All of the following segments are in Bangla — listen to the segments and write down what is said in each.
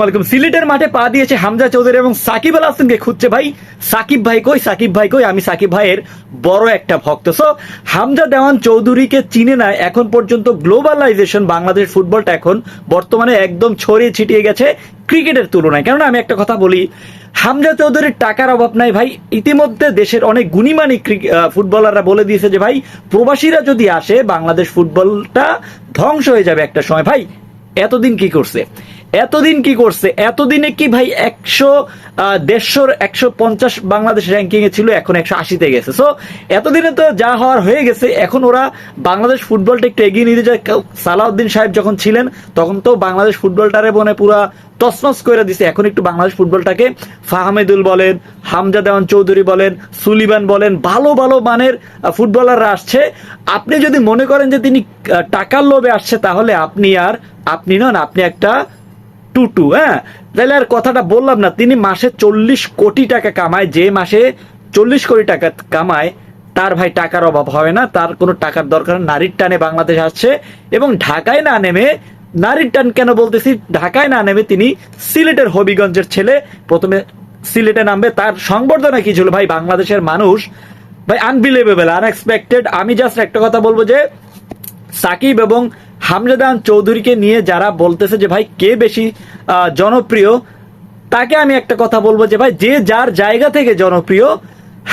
আসসালামাইকুম সিলেটের মাঠে পা দিয়েছে হামজা চৌধুরী এবং সাকিব আল হাসানকে খুঁজছে ভাই। সাকিব ভাই কই? সাকিব ভাই কই? আমি সাকিব ভাইয়ের বড় একটা ভক্ত। সো হামজা দেওয়ান চৌধুরীকে চিনে না, এখন পর্যন্ত গ্লোবালাইজেশন বাংলাদেশ ফুটবলটা এখন বর্তমানে একদম ছড়িয়ে ছিটিয়ে গেছে ক্রিকেটের তুলনায়। কেননা আমি একটা কথা বলি, হামজা চৌধুরীর টাকার অভাব নাই ভাই। ইতিমধ্যে দেশের অনেক গুণীমানী ফুটবলাররা বলে দিয়েছে যে, ভাই, প্রবাসীরা যদি আসে, বাংলাদেশ ফুটবলটা ধ্বংস হয়ে যাবে একটা সময়। ভাই, এতদিন কি করছে? এতদিন কি করছে? এতদিনে কি ভাই একশো দেড়শোর একশো পঞ্চাশ বাংলাদেশ র্যাঙ্কিং এ ছিল, এখন একশো আশিতে গেছে। সো এতদিনে তো যা হওয়ার হয়ে গেছে, এখন ওরা বাংলাদেশ ফুটবলটা একটু এগিয়ে নিতে যায়। সালাউদ্দিন সাহেব যখন ছিলেন, তখন তো বাংলাদেশ ফুটবলটারে মনে পুরা তসনস করে দিছে। এখন একটু বাংলাদেশ ফুটবলটাকে ফাহমেদুল বলেন, হামজা দেওয়ান চৌধুরী বলেন সুলিবান বলেন, ভালো ভালো মানের ফুটবলাররা আসছে। আপনি যদি মনে করেন যে তিনি টাকার লোভে আসছে, তাহলে আপনি আর, আপনি নন, আপনি একটা টুটু হ্যাঁ? তাহলে আর কথাটা বললাম না। তিনি মাসে চল্লিশ কোটি টাকা কামায়, যে মাসে চল্লিশ কোটি টাকা কামায়, তার ভাই টাকার অভাব হবে না, তার কোনো টাকার দরকার নারীর টানে বাংলাদেশ আসছে এবং ঢাকায় না নেমে, নারীর টান কেন বলতেছি? ঢাকায় না নেমে তিনি সিলেটের হবিগঞ্জের ছেলে, প্রথমে সিলেটে নামবে, তার সংবর্ধনা কি ছিল? ভাই, বাংলাদেশের মানুষ, ভাই আনবিলিভেবল আনএক্সপেক্টেড আমি জাস্ট একটা কথা বলব যে, সাকিব এবং হামজাদান চৌধুরীকে নিয়ে যারা বলতেছে যে, ভাই, কে বেশি জনপ্রিয়? তাকে আমি একটা কথা বলব যে, ভাই, যে যার জায়গা থেকে জনপ্রিয়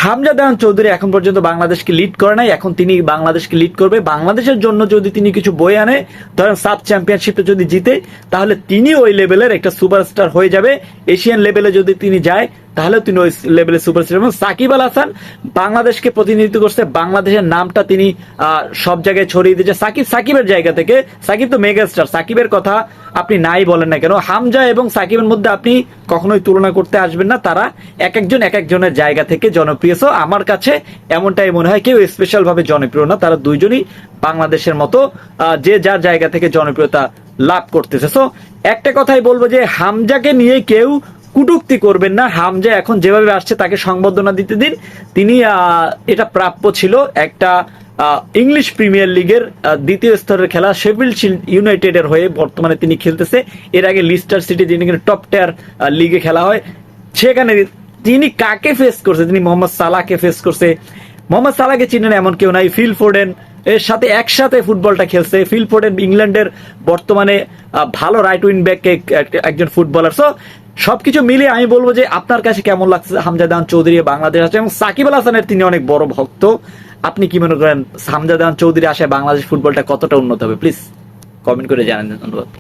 হামজা দেওয়ান চৌধুরী এখন পর্যন্ত বাংলাদেশকে লিড করে নাই। এখন তিনি বাংলাদেশকে লিড করবে। বাংলাদেশের জন্য যদি তিনি কিছু বই আনে, ধরেন সাব চ্যাম্পিয়নশিপে যদি জিতে, তাহলে তিনি ওই লেভেলের একটা সুপারস্টার হয়ে যাবে। এশিয়ান লেভেলে যদি তিনি যায় তাহলে তিনি ওই লেভেলের সুপারস্টার এবং সাকিব আল হাসান বাংলাদেশকে প্রতিনিধিত্ব করছে। বাংলাদেশের নামটা তিনি সব জায়গায় ছড়িয়ে দিয়েছে। সাকিব সাকিবের জায়গা থেকে সাকিব তো মেগাস্টার। সাকিবের কথা আপনি নাই বলেন না কেন? হামজা এবং সাকিবের মধ্যে আপনি কখনোই তুলনা করতে আসবেন না। তারা এক একজন এক একজনের জায়গা থেকে জনপ্রিয়। So, আমার কাছে এমনটাই মনে হয় কেউ স্পেশাল ভাবে জনপ্রিয় না। তারা দুইজনই বাংলাদেশের মতো যে যার জায়গা থেকে জনপ্রিয়তা লাভ করতেছে। সো একটা কথাই বলব যে হামজাকে নিয়ে কেউ কুটুক্তি করবেন না। হামজা এখন যেভাবে আসছে তাকে সংবর্ধনা দিতে দিন। তিনি এটা প্রাপ্য ছিল একটা ইংলিশ প্রিমিয়ার লিগের দ্বিতীয় স্তরের খেলা। শেফিল্ড শিল্ড ইউনাইটেডের হয়ে বর্তমানে তিনি খেলতেছে। এর আগে লিস্টার সিটি, যিনি টপ টেয়ার লিগে খেলা হয়, সেখানে তিনি কাকে ফেস করছে? তিনি মোহাম্মদ সালাহকে ফেস করছে। মোহাম্মদ সালাহকে চিনেন এমন কেউ নাই। ফিল ফোর্ডেন, এর সাথে একসাথে ফুটবলটা খেলছে। ফিল ফোর্ডেন ইংল্যান্ডের বর্তমানে ভালো রাইট উইন ব্যাক একজন ফুটবলার সো সবকিছু মিলিয়ে আমি বলব যে আপনার কাছে কেমন লাগছে হামজাদান চৌধুরী বাংলাদেশ আছে এবং সাকিব আল হাসানের তিনি অনেক বড় ভক্ত। আপনি কি মনে করেন হামজাদান চৌধুরী আসে বাংলাদেশ ফুটবলটা কতটা উন্নত হবে? প্লিজ কমেন্ট করে জানান, ধন্যবাদ।